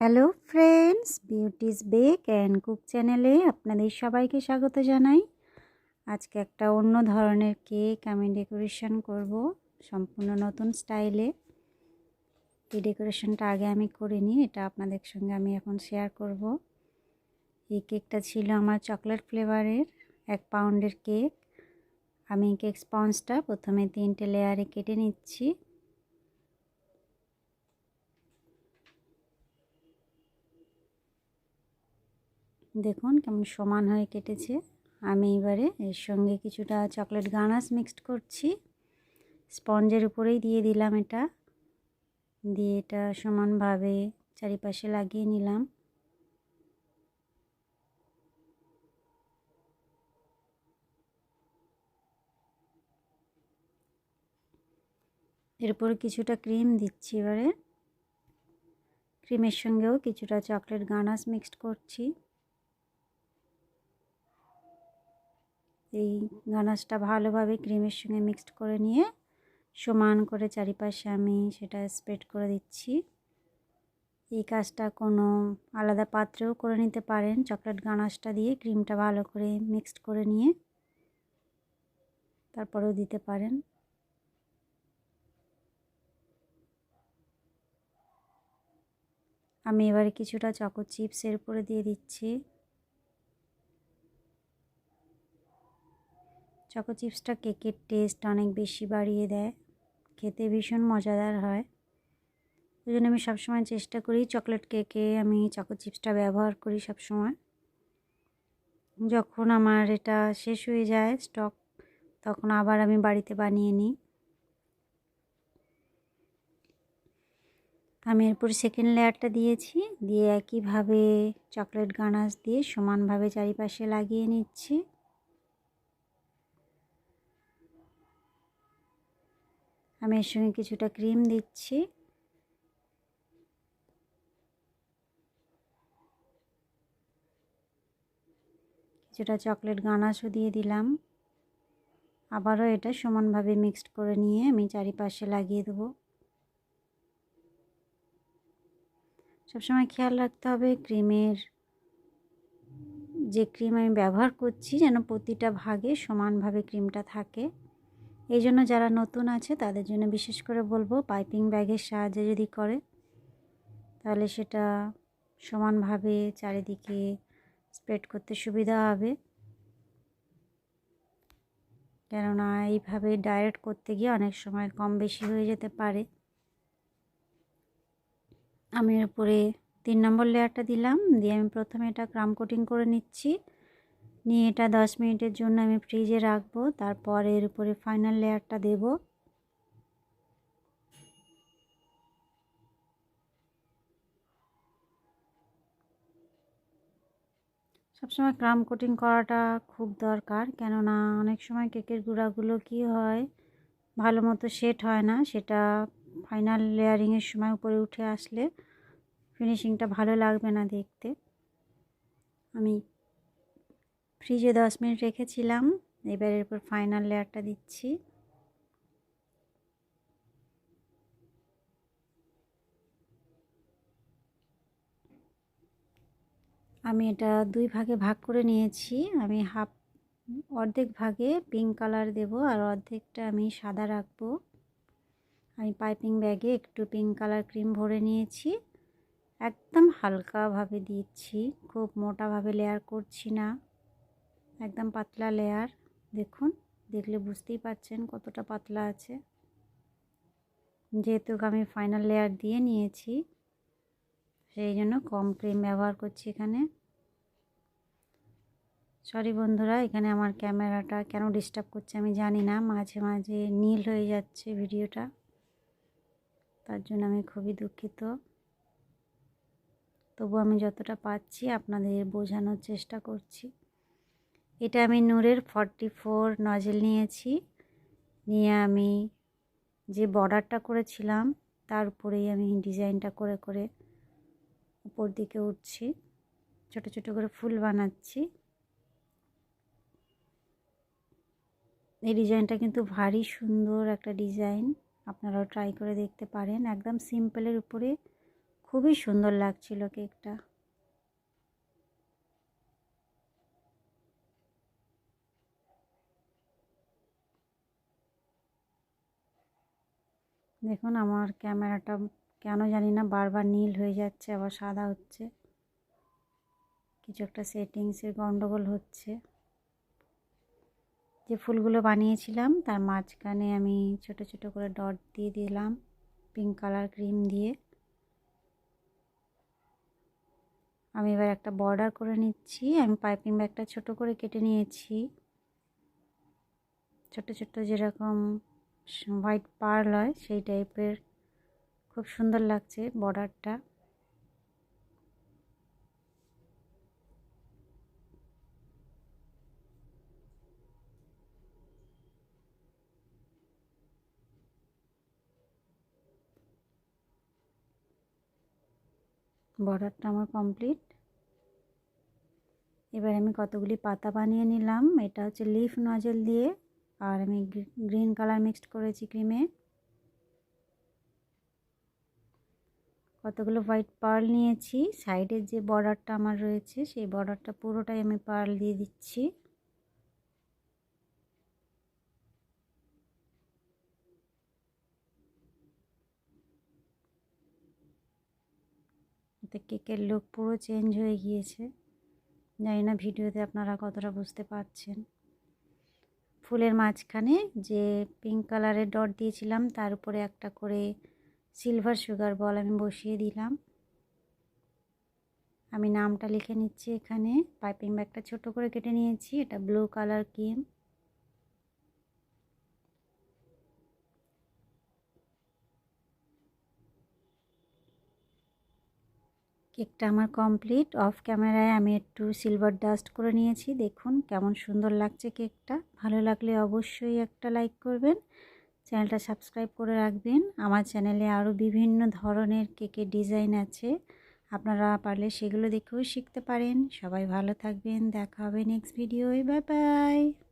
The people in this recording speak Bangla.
Hello friends, beauty's bake and cook চ্যানেলে আপনাদের সবাইকে স্বাগত জানাই। আজকে একটা অন্য ধরনের কেক আমি ডেকোরেশন করব সম্পূর্ণ নতুন স্টাইলে। এই ডেকোরেশনটা আগে আমি করিনি এটা আপনাদের সঙ্গে আমি এখন শেয়ার করব। এই কেকটা ছিল আমার চকলেট ফ্লেভারের এক পাউন্ডের কেক। আমি কেক স্পঞ্জটা প্রথমে তিনটে লেয়ারে কেটে নিচ্ছি। দেখুন কেমন সমান হয়ে কেটেছে। আমি এবারে এর সঙ্গে কিছুটা চকলেট গানাস মিক্সড করছি। স্পঞ্জের উপরেই দিয়ে দিলাম এটা। দিয়ে এটা সমানভাবে চারিপাশে লাগিয়ে নিলাম। এরপরে কিছুটা ক্রিম দিচ্ছি এবারে। ক্রিমের সঙ্গেও কিছুটা চকলেট গানাস মিক্সড করছি। এই গানাসটা ভালোভাবে ক্রিমের সঙ্গে মিক্সড করে নিয়ে সমান করে চারিপাশে আমি সেটা স্প্রেড করে দিচ্ছি। এই কাজটা কোনো আলাদা পাত্রেও করে নিতে পারেন, চকলেট গানাসটা দিয়ে ক্রিমটা ভালো করে মিক্সড করে নিয়ে তারপরেও দিতে পারেন। আমি এবারে কিছুটা চকো চিপসের উপরে দিয়ে দিচ্ছি। চকো চিপসটা কেকের টেস্ট অনেক বেশি বাড়িয়ে দেয়। খেতে ভীষণ মজাদার হয়। ওই জন্য আমি সবসময় চেষ্টা করি চকলেট কেকে আমি চকো চিপসটা ব্যবহার করি সবসময়। যখন আমার এটা শেষ হয়ে যায় স্টক তখন আবার আমি বাড়িতে বানিয়ে নিই। আমি এরপর সেকেন্ড লেয়ারটা দিয়েছি, দিয়ে একইভাবে চকলেট গানাস দিয়ে সমানভাবে চারিপাশে লাগিয়ে নিচ্ছি। আমি এর সঙ্গে কিছুটা ক্রিম দিচ্ছি। কিছুটা চকলেট গানাশও দিয়ে দিলাম। আবারও এটা সমানভাবে মিক্সড করে নিয়ে আমি চারিপাশে লাগিয়ে দেবো। সবসময় খেয়াল রাখতে হবে ক্রিমের যে ক্রিম আমি ব্যবহার করছি যেন প্রতিটা ভাগে সমানভাবে ক্রিমটা থাকে। এই জন্য যারা নতুন আছে, তাদের জন্য বিশেষ করে বলব, পাইপিং ব্যাগের সাহায্যে যদি করে, তাহলে সেটা সমানভাবে চারিদিকে স্প্রেড করতে সুবিধা হবে। কেননা এইভাবে ডাইরেক্ট করতে গিয়ে অনেক সময় কম বেশি হয়ে যেতে পারে। আমি উপরে তিন নম্বর লেয়ারটা দিলাম, দিয়ে আমি প্রথমে এটা ক্রাম কোটিং করে নিচ্ছি। নিয়ে এটা দশ মিনিটের জন্য আমি ফ্রিজে রাখব, তারপর এর উপরে ফাইনাল লেয়ারটা দেব। সবসময় ক্রাম কোটিং করাটা খুব দরকার, কেননা অনেক সময় কেকের গুঁড়াগুলো কি হয়, ভালো মতো সেট হয় না, সেটা ফাইনাল লেয়ারিংয়ের সময় উপরে উঠে আসলে ফিনিশিংটা ভালো লাগবে না দেখতে। আমি ফ্রিজে দশ মিনিট রেখেছিলাম, এবার এরপর ফাইনাল লেয়ারটা দিচ্ছি। আমি এটা দুই ভাগে ভাগ করে নিয়েছি, আমি হাফ, অর্ধেক ভাগে পিঙ্ক কালার দেব আর অর্ধেকটা আমি সাদা রাখব। আমি পাইপিং ব্যাগে একটু পিঙ্ক কালার ক্রিম ভরে নিয়েছি, একদম হালকাভাবে দিচ্ছি, খুব মোটাভাবে লেয়ার করছি না। একদম পাতলা লেয়ার দেখুন, দেখলে বুঝতেই পাচ্ছেন কতটা পাতলা আছে। যেহেতু আমি ফাইনাল লেয়ার দিয়ে নিয়েছি, সেই জন্য কম ক্রিম ব্যবহার করছি এখানে। সরি বন্ধুরা, এখানে আমার ক্যামেরাটা কেন ডিস্টার্ব করছে আমি জানি না, মাঝে মাঝে নীল হয়ে যাচ্ছে ভিডিওটা, তার জন্য আমি খুবই দুঃখিত। তবু আমি যতটা পাচ্ছি আপনাদের বোঝানোর চেষ্টা করছি। এটা আমি নূরের ফর্টি ফোর নজেল নিয়েছি। নিয়ে আমি যে বর্ডারটা করেছিলাম, তার উপরেই আমি ডিজাইনটা করে করে উপর দিকে উঠছি। ছোট ছোট করে ফুল বানাচ্ছি। এই ডিজাইনটা কিন্তু ভারী সুন্দর একটা ডিজাইন। আপনারাও ট্রাই করে দেখতে পারেন। একদম সিম্পলের উপরে খুবই সুন্দর লাগছিল কেকটা। দেখুন আমার ক্যামেরাটা কেন জানি না বারবার নীল হয়ে যাচ্ছে, আবার সাদা হচ্ছে। কিছু একটা সেটিংসের গন্ডগোল হচ্ছে। যে ফুলগুলো বানিয়েছিলাম, তার মাঝখানে আমি ছোট ছোট করে ডট দিয়ে দিলাম পিঙ্ক কালার ক্রিম দিয়ে। আমি এবার একটা বর্ডার করে নিচ্ছি, আমি পাইপিং ব্যাগটা ছোট করে কেটে নিয়েছি। ছোট ছোট যেরকম হোয়াইট পার্ল হয় সেই টাইপের। খুব সুন্দর লাগছে বর্ডারটা। বর্ডারটা আমার কমপ্লিট। এবার আমি কতগুলি পাতা বানিয়ে নিলাম। এটা হচ্ছে লিফ নজল দিয়ে। আর আমি গ্রিন কালার মিক্সড করেছি ক্রিমে কতগুলো হোয়াইট পার্ল নিয়েছি। সাইডের যে বর্ডারটা আমার রয়েছে, সেই বর্ডারটা পুরোটাই আমি পার্ল দিয়ে দিচ্ছি। কেকের লুক পুরো চেঞ্জ হয়ে গিয়েছে। জানি না ভিডিওতে আপনারা কতটা বুঝতে পারছেন। ফুলের মাঝখানে যে পিঙ্ক কালারের ডট দিয়েছিলাম, তার উপরে একটা করে সিলভার সুগার বল আমি বসিয়ে দিলাম। আমি নামটা লিখে নিচ্ছি এখানে। পাইপিং ব্যাগটা ছোট করে কেটে নিয়েছি। এটা ব্লু কালার ক্রিম কেকটা আমার কমপ্লিট। অফ ক্যামেরায় আমি একটু সিলভার ডাস্ট করে নিয়েছি। দেখুন কেমন সুন্দর লাগছে কেকটা। ভালো লাগলে অবশ্যই একটা লাইক করবেন। চ্যানেলটা সাবস্ক্রাইব করে রাখবেন। আমার চ্যানেলে আরও বিভিন্ন ধরনের কেকের ডিজাইন আছে। আপনারা পারলে সেগুলো দেখেও শিখতে পারেন। সবাই ভালো থাকবেন। দেখা হবে নেক্সট ভিডিওয় বাই বাই